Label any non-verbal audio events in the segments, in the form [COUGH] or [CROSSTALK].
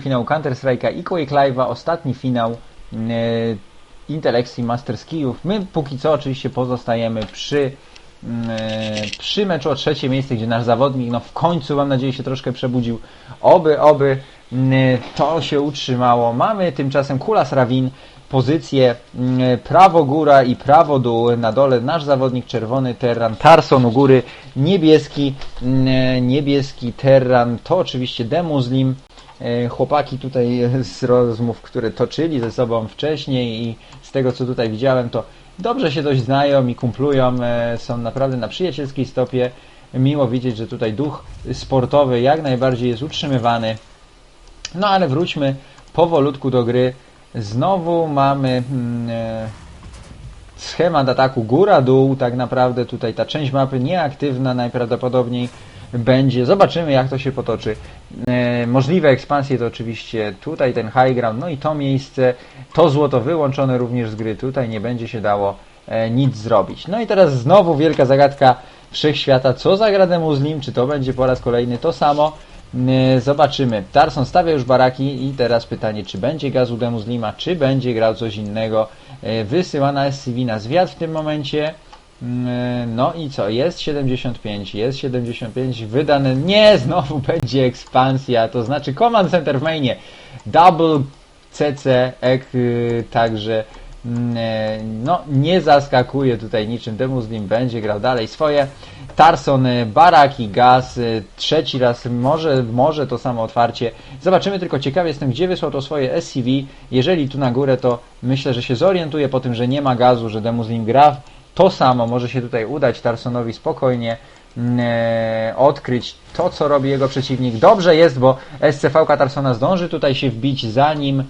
finału Counter-Strike'a i Quake Live'a, ostatni finał e, Intel Extreme Master Skillów. My póki co oczywiście pozostajemy przy, mm, e, przy meczu o trzecie miejsce, gdzie nasz zawodnik no w końcu mam nadzieję się troszkę przebudził. Oby, oby mm, to się utrzymało. Mamy tymczasem Kulas Rawin, pozycję mm, prawo góra i prawo dół. Na dole nasz zawodnik czerwony Terran, Tarson u góry, niebieski, mm, niebieski Terran to oczywiście Demuslim. E, Chłopaki tutaj z rozmów, które toczyli ze sobą wcześniej i z tego co tutaj widziałem, to dobrze się dość znają i kumplują, e, są naprawdę na przyjacielskiej stopie. Miło widzieć, że tutaj duch sportowy jak najbardziej jest utrzymywany. No ale wróćmy powolutku do gry. Znowu mamy mm, e, schemat ataku góra-dół, tak naprawdę tutaj ta część mapy nieaktywna najprawdopodobniej będzie. Zobaczymy jak to się potoczy. E, możliwe ekspansje to oczywiście tutaj ten high ground, no i to miejsce, to złoto wyłączone również z gry, tutaj nie będzie się dało e, nic zrobić. No i teraz znowu wielka zagadka wszechświata, co zagra Demuslim, czy to będzie po raz kolejny to samo. E, Zobaczymy. Tarson stawia już baraki i teraz pytanie, czy będzie gazu Demuslima, czy będzie grał coś innego. Wysyłana SCV na zwiat w tym momencie. Mm, No i co? Jest 75, jest 75 wydane. Nie, [LAUGHS] znowu będzie ekspansja, to znaczy Command Center w mainie. Double CC, ek, y, także mm, e, no nie zaskakuje tutaj niczym. Demuslim będzie grał dalej swoje. Tarson, y, Baraki, Gaz, y, trzeci raz, może, może to samo otwarcie. Zobaczymy, tylko ciekawy jestem, gdzie wysłał to swoje SCV. Jeżeli tu na górę, to myślę, że się zorientuje po tym, że nie ma gazu, że Demuslim gra to samo może się tutaj udać Tarsonowi spokojnie mm, e, odkryć to, co robi jego przeciwnik. Dobrze jest, bo SCV Tarsona zdąży tutaj się wbić zanim,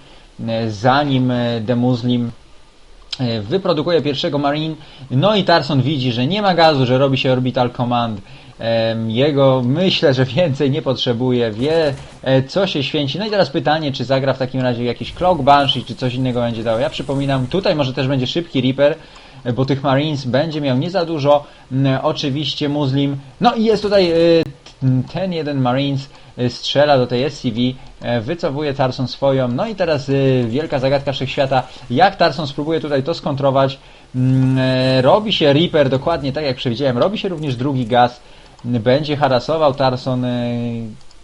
e, zanim e, Demuslim e, wyprodukuje pierwszego Marine. No i Tarson widzi, że nie ma gazu, że robi się Orbital Command. Jego myślę, że więcej nie potrzebuje, wie co się święci. No i teraz pytanie, czy zagra w takim razie jakiś Clock Banshee, czy coś innego będzie dało. Ja przypominam, tutaj może też będzie szybki Reaper, bo tych Marines będzie miał nie za dużo. Oczywiście Muslim. No i jest tutaj e, ten jeden Marines e, strzela do tej SCV, e, wycofuje Tarson swoją. No i teraz e, wielka zagadka wszechświata. Jak Tarson spróbuje tutaj to skontrować? E, Robi się Reaper dokładnie tak jak przewidziałem. Robi się również drugi gaz. Będzie harasował Tarson. e,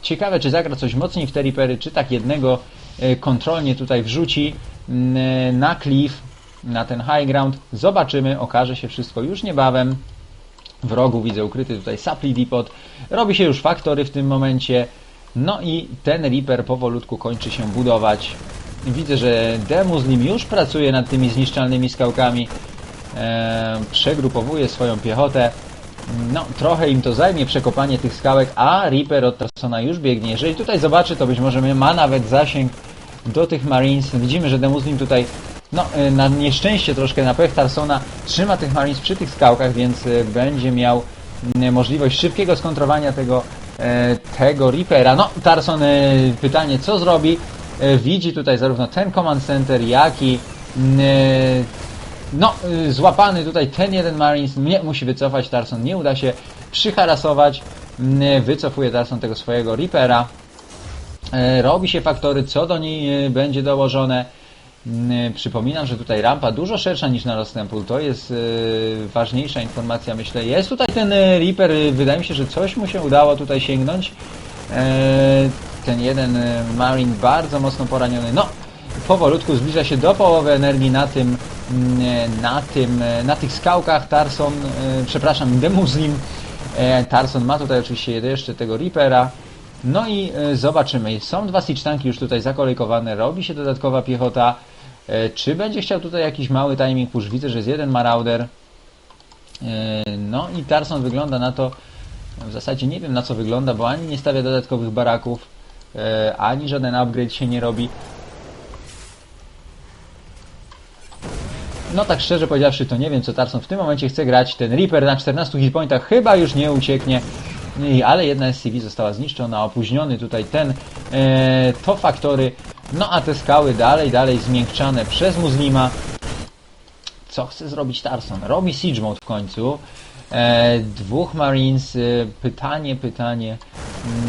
Ciekawe, czy zagra coś mocniej w te Reapery, czy tak jednego e, kontrolnie tutaj wrzuci e, na cliff, na ten high ground. Zobaczymy, okaże się wszystko już niebawem. W rogu widzę ukryty tutaj Supply Depot. Robi się już faktory w tym momencie. No i ten Reaper powolutku kończy się budować. Widzę, że Demuslim już pracuje nad tymi zniszczalnymi skałkami. E, przegrupowuje swoją piechotę. No, trochę im to zajmie przekopanie tych skałek, a Reaper od Tarsona już biegnie. Jeżeli tutaj zobaczy, to być może ma nawet zasięg do tych Marines. Widzimy, że Demuslim tutaj no, e, na nieszczęście troszkę na pech Tarsona trzyma tych Marines przy tych skałkach, więc e, będzie miał możliwość szybkiego skontrowania tego, e, tego Reapera. No, Tarson pytanie, co zrobi? Widzi tutaj zarówno ten Command Center, jak i no, złapany tutaj ten jeden Marines, nie musi wycofać Tarson, nie uda się przyharasować, wycofuje Tarson tego swojego Reapera, robi się faktory, co do niej będzie dołożone. Mm, Przypominam, że tutaj rampa dużo szersza niż na Temple, to jest e, ważniejsza informacja, myślę. Jest tutaj ten e, Reaper, wydaje mi się, że coś mu się udało tutaj sięgnąć. Ten jeden Marine bardzo mocno poraniony. No, powolutku zbliża się do połowy energii na tym, na tym, na tych skałkach. Tarson, przepraszam, Demuslim. E, Tarson ma tutaj oczywiście jeszcze tego Reapera. No i zobaczymy. Są dwa siege tanki już tutaj zakolejkowane, robi się dodatkowa piechota. E, Czy będzie chciał tutaj jakiś mały timing push? Widzę, że jest jeden Marauder. E, No i Tarson wygląda na to, w zasadzie nie wiem na co wygląda, bo ani nie stawia dodatkowych baraków, e, ani żaden upgrade się nie robi. No tak szczerze powiedziawszy, to nie wiem co Tarson w tym momencie chce grać. Ten Reaper na 14 hitpointach chyba już nie ucieknie. I, ale jedna SCV została zniszczona, opóźniony tutaj ten, to faktory. No a te skały dalej, dalej zmiękczane przez Muslima. Co chce zrobić Tarson? Robi Siege Mode w końcu. E, dwóch Marines. E, pytanie, pytanie.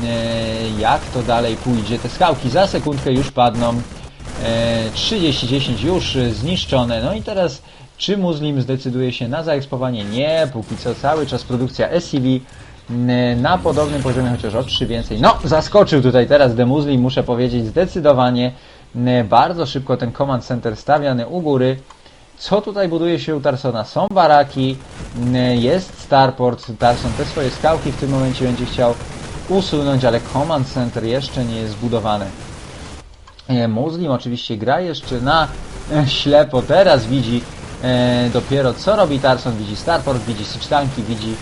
e, jak to dalej pójdzie. Te skałki za sekundkę już padną. E, 30-10 już zniszczone. No i teraz czy Muslim zdecyduje się na zaekspowanie? Nie, póki co cały czas produkcja SCV na podobnym poziomie, chociaż o 3 więcej. No, zaskoczył tutaj teraz The Muslim, muszę powiedzieć, zdecydowanie. Bardzo szybko ten command center stawiany u góry. Co tutaj buduje się u Tarsona? Są baraki, jest starport, Tarson te swoje skałki w tym momencie będzie chciał usunąć, ale command center jeszcze nie jest zbudowany. Muslim oczywiście gra jeszcze na e, ślepo, teraz widzi e, dopiero co robi Tarson, widzi starport, widzi sicztanki, widzi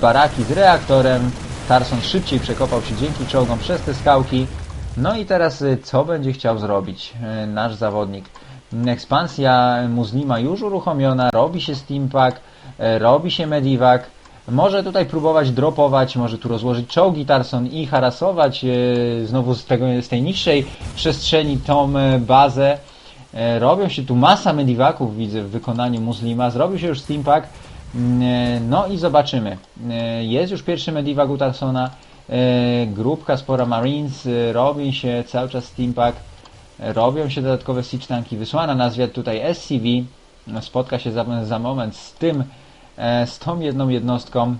baraki z reaktorem. Tarson szybciej przekopał się dzięki czołgom przez te skałki. No i teraz e, co będzie chciał zrobić e, nasz zawodnik? Ekspansja Muslima już uruchomiona, robi się Steampack, e, robi się Medivac. Może tutaj próbować dropować, może tu rozłożyć czołgi Tarson i harasować e, znowu z, tego, z tej niższej przestrzeni tą e, bazę. E, robią się tu masa medivaków, widzę, w wykonaniu Muslima. Zrobił się już Steampack. E, No i zobaczymy. E, Jest już pierwszy medivac u Tarsona. E, Grupka spora Marines. Robi się cały czas Steampack. Robią się dodatkowe siege tanki. Wysłana na tutaj SCV. Spotka się za, za moment z tym, z tą jedną jednostką.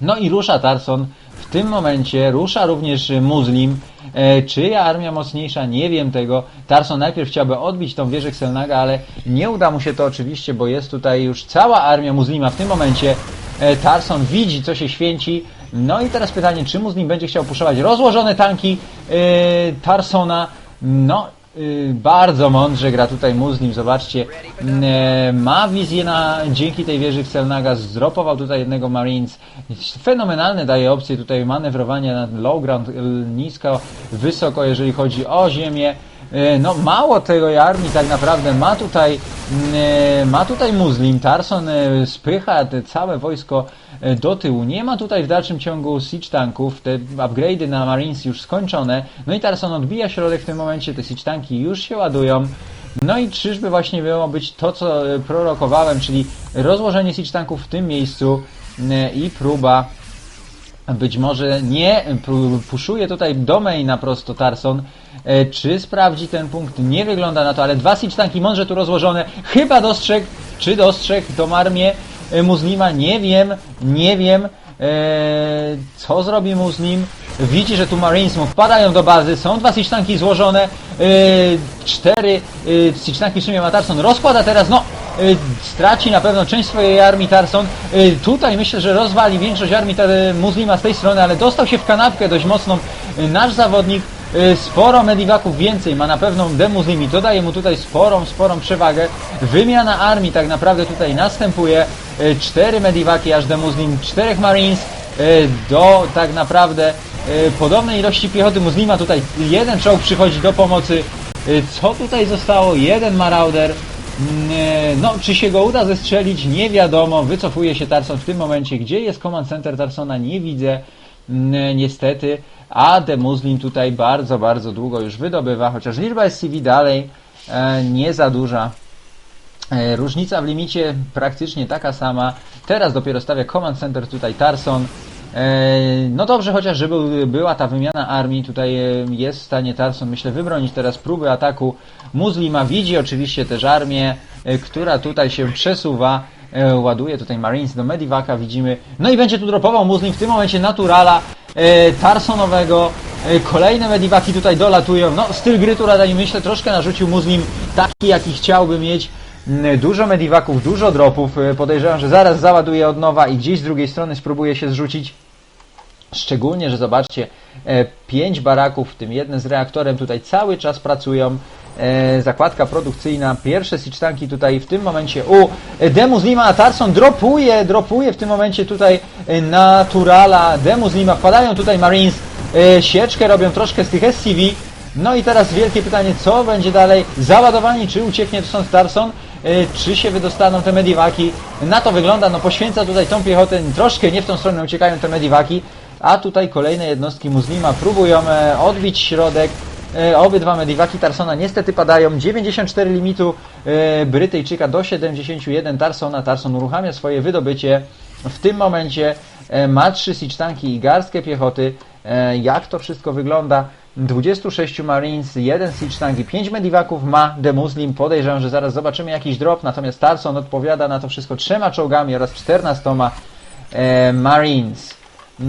No i rusza Tarson. W tym momencie rusza również Muslim. E, czyja armia mocniejsza? Nie wiem tego. Tarson najpierw chciałby odbić tą wieżę Xelnaga, ale nie uda mu się to oczywiście, bo jest tutaj już cała armia Muslima. W tym momencie e, Tarson widzi, co się święci. No i teraz pytanie, czy Muslim będzie chciał puszować rozłożone tanki e, Tarsona? No, bardzo mądrze gra tutaj Muslim, zobaczcie, mm, e, ma wizję na, dzięki tej wieży Xelnaga, zdropował tutaj jednego Marines, fenomenalne daje opcje tutaj manewrowania na low ground, y, nisko, wysoko, jeżeli chodzi o ziemię, no mało tej armii tak naprawdę ma tutaj e, ma tutaj Muslim, Tarson e, spycha całe wojsko e, do tyłu, nie ma tutaj w dalszym ciągu siege tanków, te upgrade'y na Marines już skończone, no i Tarson odbija środek w tym momencie, te siege tanki już się ładują, no i czyżby właśnie miało być to, co e, prorokowałem, czyli rozłożenie siege tanków w tym miejscu e, i próba być może nie pu- puszuje tutaj do maina prosto Tarson. E, czy sprawdzi ten punkt? Nie wygląda na to, ale dwa tanki mądrze tu rozłożone. Chyba dostrzegł, czy dostrzegł tą armię e, Muslima? Nie wiem, nie wiem. E, co zrobi Muslim? Widzi, że tu Marines mu wpadają do bazy, są dwa siege tanki złożone, cztery e, siege tanki w sumie rozkłada teraz, no straci na pewno część swojej armii Tarson. Y, Tutaj myślę, że rozwali większość armii Tar- Muslima z tej strony, ale dostał się w kanapkę dość mocną. Y, Nasz zawodnik y, sporo mediwaków więcej ma na pewno de Muslimi. To daje mu tutaj sporą, sporą przewagę. Wymiana armii tak naprawdę tutaj następuje. Y, Cztery mediwaki aż de Muslim, czterech Marines y, do tak naprawdę y, podobnej ilości piechoty Muslima. Tutaj jeden czołg przychodzi do pomocy. Y, Co tutaj zostało? Jeden Marauder. No, czy się go uda zestrzelić? Nie wiadomo. Wycofuje się Tarson w tym momencie. Gdzie jest command center Tarsona? Nie widzę. Mm, Niestety. A The Muslim tutaj bardzo, bardzo długo już wydobywa, chociaż liczba SCV dalej e, nie za duża. E, Różnica w limicie praktycznie taka sama. Teraz dopiero stawia Command Center tutaj Tarson. E, No dobrze, chociaż żeby była ta wymiana armii, tutaj e, jest w stanie Tarson, myślę, wybronić teraz próby ataku Muslima. Widzi oczywiście też armię, e, która tutaj się przesuwa. Ładuje tutaj Marines do Medivaka, widzimy. No i będzie tu dropował Muslim w tym momencie Naturala Tarsonowego. Kolejne Medivaki tutaj dolatują. No, styl gry tutaj myślę troszkę narzucił Muslim taki, jaki chciałby mieć. Mm, Dużo mediwaków, dużo dropów. E, Podejrzewam, że zaraz załaduje od nowa i gdzieś z drugiej strony spróbuje się zrzucić. Szczególnie, że zobaczcie, e, pięć baraków, w tym jeden z reaktorem tutaj cały czas pracują. E, zakładka produkcyjna, pierwsze siege tanki tutaj w tym momencie u Demus Lima, a Tarson dropuje, dropuje w tym momencie tutaj e, Naturala, Demus Lima, wpadają tutaj Marines, sieczkę robią troszkę z tych SCV. No i teraz wielkie pytanie, co będzie dalej? Załadowanie, czy ucieknie stąd Tarson? E, Czy się wydostaną te mediwaki? Na to wygląda, no poświęca tutaj tą piechotę, troszkę nie w tą stronę uciekają te mediwaki, a tutaj kolejne jednostki Muslima próbują e, odbić środek. E, Obydwa mediwaki Tarsona niestety padają. 94 limitu Brytyjczyka do 71 Tarsona. Tarson uruchamia swoje wydobycie. W tym momencie ma trzy siege tanki i garstkę piechoty. jak to wszystko wygląda. 26 Marines, 1 Siege Tank i 5 Medivaków ma The Muslim. Podejrzewam, że zaraz zobaczymy jakiś drop, natomiast Tarson odpowiada na to wszystko trzema czołgami oraz 14 e, Marines. E,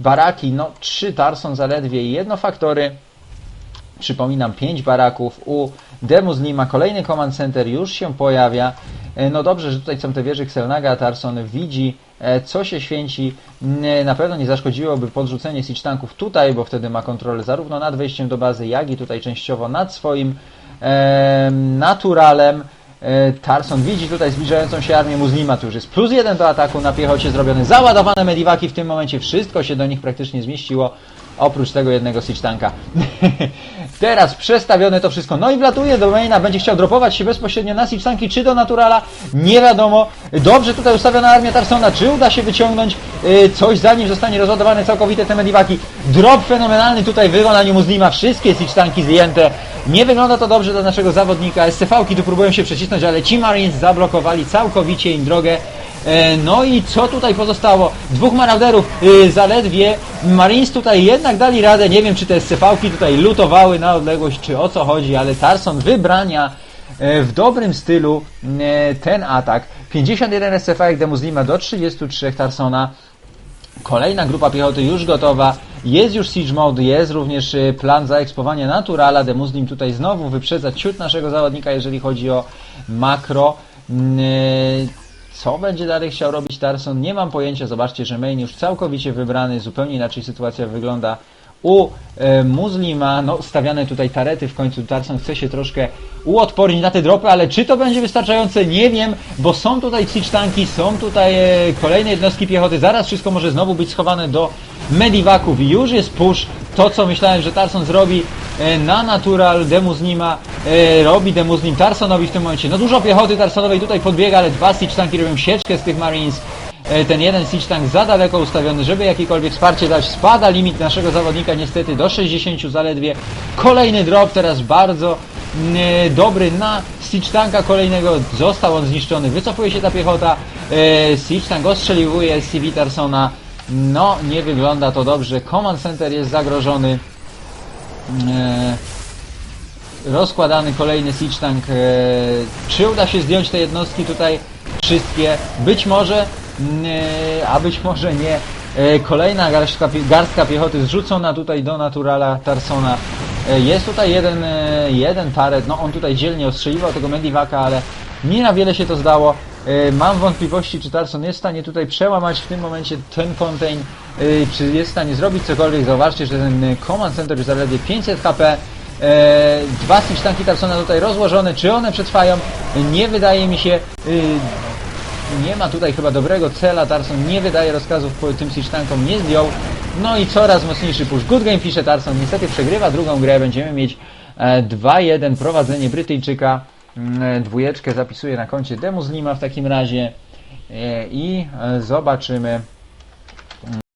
baraki, no 3 Tarson zaledwie i jedno faktory. Przypominam, 5 baraków u Demuslima, kolejny command center już się pojawia. E, No dobrze, że tutaj są te wieże Xelnaga, Tarson widzi e, co się święci. Nie, Na pewno nie zaszkodziłoby podrzucenie siege tanków tutaj, bo wtedy ma kontrolę zarówno nad wejściem do bazy, jak i tutaj częściowo nad swoim e, naturalem. E, Tarson widzi tutaj zbliżającą się armię Muslima, tu już jest plus jeden do ataku na piechocie zrobiony, załadowane mediwaki w tym momencie, wszystko się do nich praktycznie zmieściło, oprócz tego jednego siege tanka. [LAUGHS] Teraz przestawione to wszystko, no i wlatuje do maina, będzie chciał dropować się bezpośrednio na siege tanki, czy do naturala, nie wiadomo. Dobrze tutaj ustawiona armia Tarsona, czy uda się wyciągnąć y, coś zanim zostanie rozładowane całkowite te mediwaki. Drop fenomenalny tutaj w wykonaniu Muslima, wszystkie siege tanki zjęte. Nie wygląda to dobrze dla naszego zawodnika. SCV-ki tu próbują się przecisnąć, ale ci Marines zablokowali całkowicie im drogę. E, No i co tutaj pozostało? Dwóch marauderów y, zaledwie. Marines tutaj jednak dali radę. Nie wiem, czy te SCV-ki tutaj lutowały na odległość, czy o co chodzi, ale Tarson wybrania e, w dobrym stylu e, ten atak. 51 SCV de Muslima do 33 Tarsona. Kolejna grupa piechoty już gotowa. Jest już Siege Mode, jest również y, plan zaekspowania Naturala. The tutaj znowu wyprzedza ciut naszego zawodnika, jeżeli chodzi o makro. Y, Co będzie dalej chciał robić Tarson? Nie mam pojęcia. Zobaczcie, że main już całkowicie wybrany. Zupełnie inaczej sytuacja wygląda u e, Muslima. No, stawiane tutaj tarety w końcu. Tarson chce się troszkę uodpornić na te dropy, ale czy to będzie wystarczające? Nie wiem, bo są tutaj siege tanki, są tutaj e, kolejne jednostki piechoty. Zaraz wszystko może znowu być schowane do medivaków i już jest push. To, co myślałem, że Tarson zrobi na natural Demuslima, e, robi Demuslim Tarsonowi w tym momencie. No dużo piechoty Tarsonowej tutaj podbiega, ale dwa siege tanki robią sieczkę z tych Marines. E, Ten jeden siege tank za daleko ustawiony, żeby jakiekolwiek wsparcie dać. Spada limit naszego zawodnika niestety do 60 zaledwie. Kolejny drop teraz bardzo e, dobry na siege tanka kolejnego. Został on zniszczony. Wycofuje się ta piechota. E, Siege tank ostrzeliwuje CV Tarsona. No, nie wygląda to dobrze. Command center jest zagrożony. E, rozkładany kolejny siege tank. E, czy uda się zdjąć te jednostki tutaj wszystkie? Być może, a być może nie. E, kolejna garstka, garstka piechoty zrzucona tutaj do naturala Tarsona. Jest tutaj jeden, jeden taret, no on tutaj dzielnie ostrzeliwał tego Medivaka, ale nie na wiele się to zdało. E, Mam wątpliwości, czy Tarson jest w stanie tutaj przełamać w tym momencie ten contain, e, czy jest w stanie zrobić cokolwiek. Zauważcie, że ten e, Command Center już zaledwie 500 HP. Dwa tanki Tarsona tutaj rozłożone, czy one przetrwają? Nie wydaje mi się. Nie ma tutaj chyba dobrego cela, Tarson nie wydaje rozkazów tym tankom, nie zdjął. No i coraz mocniejszy push. Good game pisze Tarson, niestety przegrywa drugą grę, będziemy mieć e, 2-1 prowadzenie Brytyjczyka. Mm, e, Dwójeczkę zapisuje na koncie Demuslima w takim razie. E, i e, zobaczymy